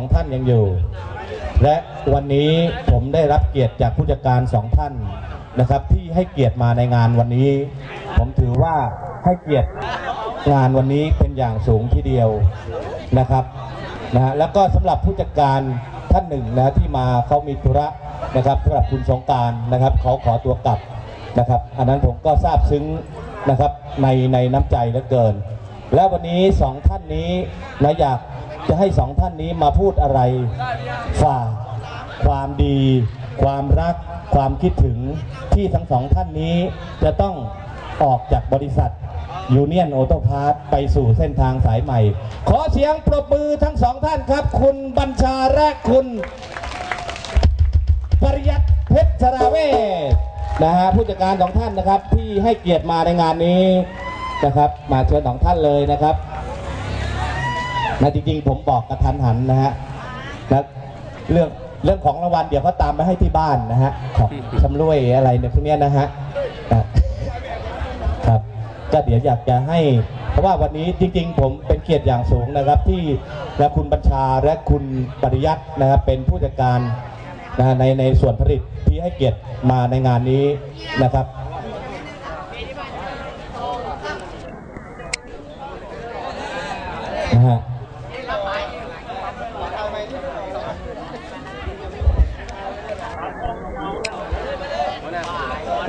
องท่านยังอยู่ และวันนี้ผมได้รับเกียรติจากผู้จัดการสองท่านนะครับ ที่ให้เกียรติมาในงานวันนี้ ผมถือว่าให้เกียรติงานวันนี้เป็นอย่างสูงทีเดียวนะครับนะฮะแล้วก็สำหรับผู้จัดการท่านหนึ่งนะที่มาเขามีธุระนะครับสำหรับคุณสงการนะครับเขาขอตัวกลับนะครับ อันนั้นผมก็ทราบซึ้งนะครับในในน้ำใจเหลือเกิน และวันนี้สองท่านนี้นะอยาก จะให้สองท่านนี้มาพูดอะไรฝากความดี ความรัก ความคิดถึงที่ทั้งสองท่านนี้จะต้องออกจากบริษัทยูเนียนโอโตพาร์ไปสู่เส้นทางสายใหม่ ขอเสียงปรบมือทั้งสองท่านครับ คุณบัญชาและคุณ ปริยัตเพชรชราเวชนะฮะผู้จัดการสองท่านนะครับที่ให้เกียรติมาในงานนี้นะครับ มาเชิญสองท่านเลยนะครับ นะจริงๆ ผมบอกกระทันหันนะฮะนะเรื่องเรื่องของรางวัลเดี๋ยวเขาตามมาให้ที่บ้านนะฮะของชำรวยอะไรเนี่ยพวกเนี้ยนะฮะนะครับก็เดี๋ยวอยากจะให้ เพราะว่าวันนี้จริง ๆ ผมเป็นเกียรติอย่างสูงนะครับ ที่และคุณบัญชาและคุณปริยัตินะครับเป็นผู้จัดการนะในในส่วนผลิตที่ให้เกียรติมาในงานนี้นะครับ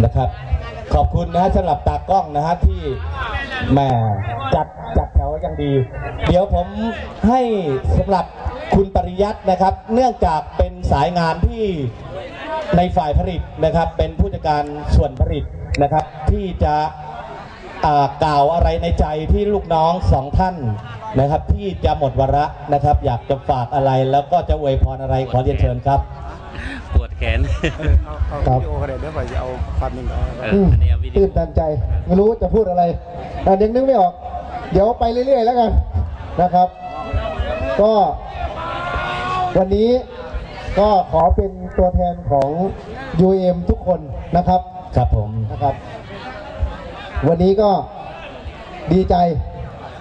นะครับ ขอบคุณนะฮะสำหรับตากล้องนะฮะที่แหม่จัดจัดแถวอย่างดี เดี๋ยวผมให้สำหรับคุณปริยัตินะครับ เนื่องจากเป็นสายงานที่ในฝ่ายผลิตนะครับ เป็นผู้จัดการส่วนผลิตนะครับ ที่จะกล่าวอะไรในใจที่ลูกน้องสองท่านนะครับ ที่จะหมดวาระนะครับ อยากจะฝากอะไรแล้วก็จะอวยพรอะไรขอเรียนเชิญครับ แขนเอาครับวิดีโอก็ได้เดี๋ยวไปจะเอาภาพนิ่งเอาเอออันนี้เอาวิดีโอตื่นตันใจ ไม่รู้จะพูดอะไรแต่ยังนึกไม่ออก เดี๋ยวไปเรื่อยๆแล้วกันนะครับ ก็ วันนี้ก็ขอเป็นตัวแทนของ UM ทุกคนนะครับครับผมนะครับ วันนี้ก็ดีใจ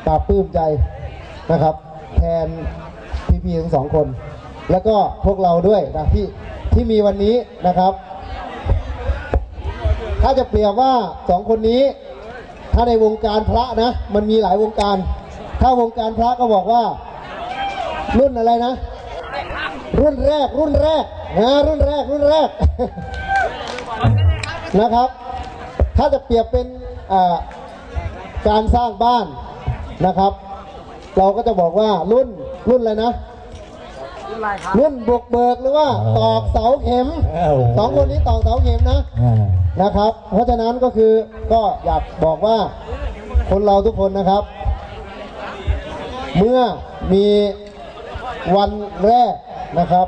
ปลาบปลื้มใจนะครับ แทนพี่ๆทั้งสองคน แล้วก็พวกเราด้วยนะที่ ที่มีวันนี้นะครับ ถ้าจะเปรียบว่าสองคนนี้ ถ้าในวงการพระนะ มันมีหลายวงการ ถ้าวงการพระก็บอกว่า รุ่นอะไรนะ รุ่นแรกรุ่นแรกนะรุ่นแรกรุ่นแรกนะครับ ถ้าจะเปรียบเป็นการสร้างบ้านนะครับ เราก็จะบอกว่ารุ่นรุ่นอะไรนะ รุ่นบุกเบิกหรือว่าอ๋อตอกเสาเข็มเอ้าสองคนนี้ตอกเสาเข็มนะอ่านะครับ เพราะฉะนั้นก็คือก็อยากบอกว่าคนเราทุกคนนะครับ เมื่อมีวันแรกนะครับ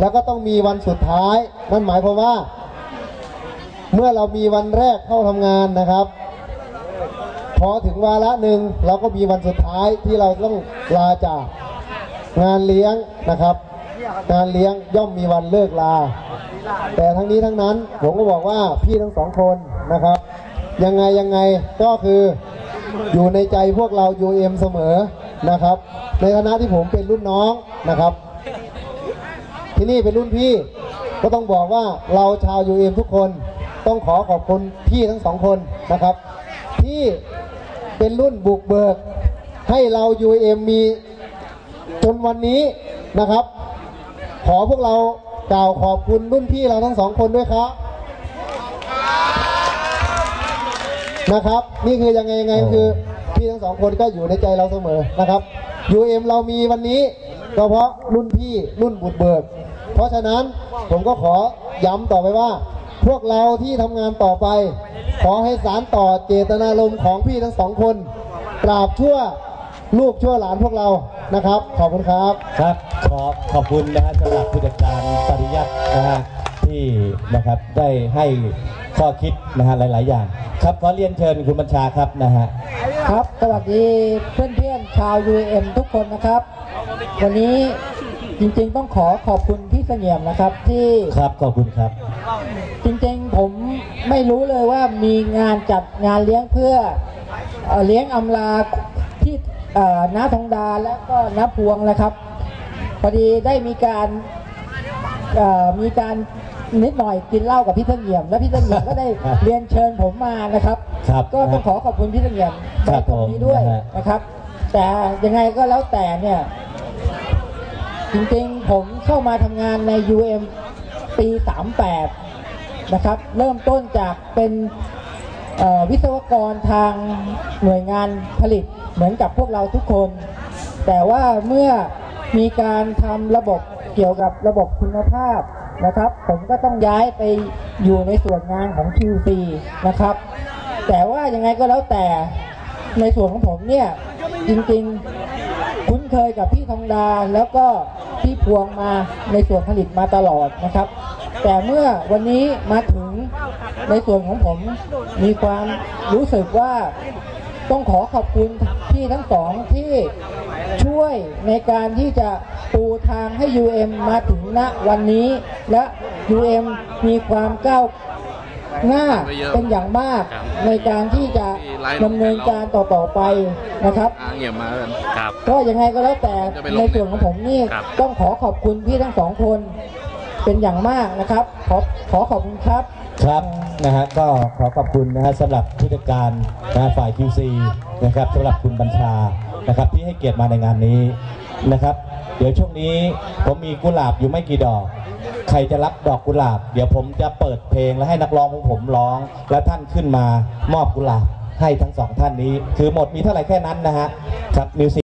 แล้วก็ต้องมีวันสุดท้าย นั่นหมายความว่า เมื่อเรามีวันแรกเข้าทำงานนะครับพอถึงวาระหนึ่งเราก็มีวันสุดท้ายที่เราต้องลาจาก งานเลี้ยงนะครับ งานเลี้ยงย่อมมีวันเลิกลา แต่ทั้งนี้ทั้งนั้นผมก็บอกว่าพี่ทั้งสองคนนะครับ ยังไงยังไงก็คืออยู่ในใจพวกเรา UM เสมอนะครับ ในฐานะที่ผมเป็นรุ่นน้องนะครับ ที่นี่เป็นรุ่นพี่ก็ต้องบอกว่าเราชาว UM ทุกคนต้องขอขอบคุณพี่ทั้งสองคนนะครับ ที่เป็นรุ่นบุกเบิก ให้เรา UM มี จนวันนี้นะครับ ขอพวกเรากล่าวขอบคุณรุ่นพี่เราทั้งสองคนด้วยครับนะครับ นี่คือยังไงยังไงคือพี่ทั้งสองคนก็อยู่ในใจเราเสมอนะครับ UM เรามีวันนี้ก็เพราะรุ่นพี่รุ่นบุตรเบิก เพราะฉะนั้นผมก็ขอย้ำต่อไปว่า พวกเราที่ทำงานต่อไป ขอให้สารต่อเจตนารมณ์ของพี่ทั้งสองคนตราบชั่วลูกชั่วหลานพวกเรา นะครับ ขอบคุณครับ ครับ ขอขอบคุณนะฮะสำหรับผู้จัดการปริยัตินะฮะที่นะครับได้ให้ข้อคิดนะฮะหลาย ๆ อย่าง ครับขอเรียนเชิญคุณบัญชาครับนะฮะครับสวัสดีเพื่อนๆชาว UM ทุกคนนะครับ วันนี้จริงๆต้องขอขอบคุณพี่เสงี่ยมนะครับที่ครับขอบคุณครับ จริงๆผมไม่รู้เลยว่ามีงานจัดงานเลี้ยงเพื่อเอ่อเลี้ยงอำลาที่เอ่อ น้าทองดาและก็น้าพวงนะครับพอดีได้มีการเอ่อมีการนิดหน่อยกินเหล้ากับพี่เสงี่ยม และพี่เสงี่ยมก็ได้เรียนเชิญผมมานะครับครับก็ต้องขอขอบคุณพี่เสงี่ยมครับในตรงนี้ด้วยผมนะฮะนะครับ แต่ยังไงก็แล้วแต่เนี่ยจริงๆผมเข้ามาทำงานใน UM ปี 38 นะครับ เริ่มต้นจากเป็นเอ่อ วิศวกรทางหน่วยงานผลิตเหมือนกับพวกเราทุกคน แต่ว่าเมื่อมีการทำระบบเกี่ยวกับระบบคุณภาพนะครับ ผมก็ต้องย้ายไปอยู่ในส่วนงานของ QC นะครับ แต่ว่ายังไงก็แล้วแต่ในส่วนของผมเนี่ยจริงๆคุ้นเคยกับพี่ทองดาแล้วก็พี่พวงมาในส่วนผลิตมาตลอดนะครับ แต่เมื่อวันนี้มาถึง ในส่วนของผมมีความรู้สึกว่าต้องขอขอบคุณพี่ทั้งสองที่ช่วยในการที่จะปูทางให้ UM มาถึงณวันนี้ และ UM มีความก้าวหน้าเป็นอย่างมากในการที่จะดำเนินการต่อๆไปนะครับอ่าเงียบมาแล้วกันครับก็ยังไงก็แล้วแต่จะไปลงในส่วนของผมนี่ครับต้องขอขอบคุณพี่ทั้งสองคน เป็นอย่างมากนะครับ ขอขอขอบคุณครับ ครับนะฮะก็ขอขอบคุณนะฮะสำหรับผู้จัดการนะฝ่าย QC นะครับสำหรับคุณบัญชานะครับที่ให้เกียรติมาในงานนี้นะครับ เดี๋ยวช่วงนี้ผมมีกุหลาบอยู่ไม่กี่ดอก ใครจะรับดอกกุหลาบ เดี๋ยวผมจะเปิดเพลงและให้นักร้องของผมร้อง แล้วท่านขึ้นมามอบกุหลาบให้ทั้งสองท่านนี้ คือหมดมีเท่าไหร่แค่นั้นนะฮะครับมิวสิ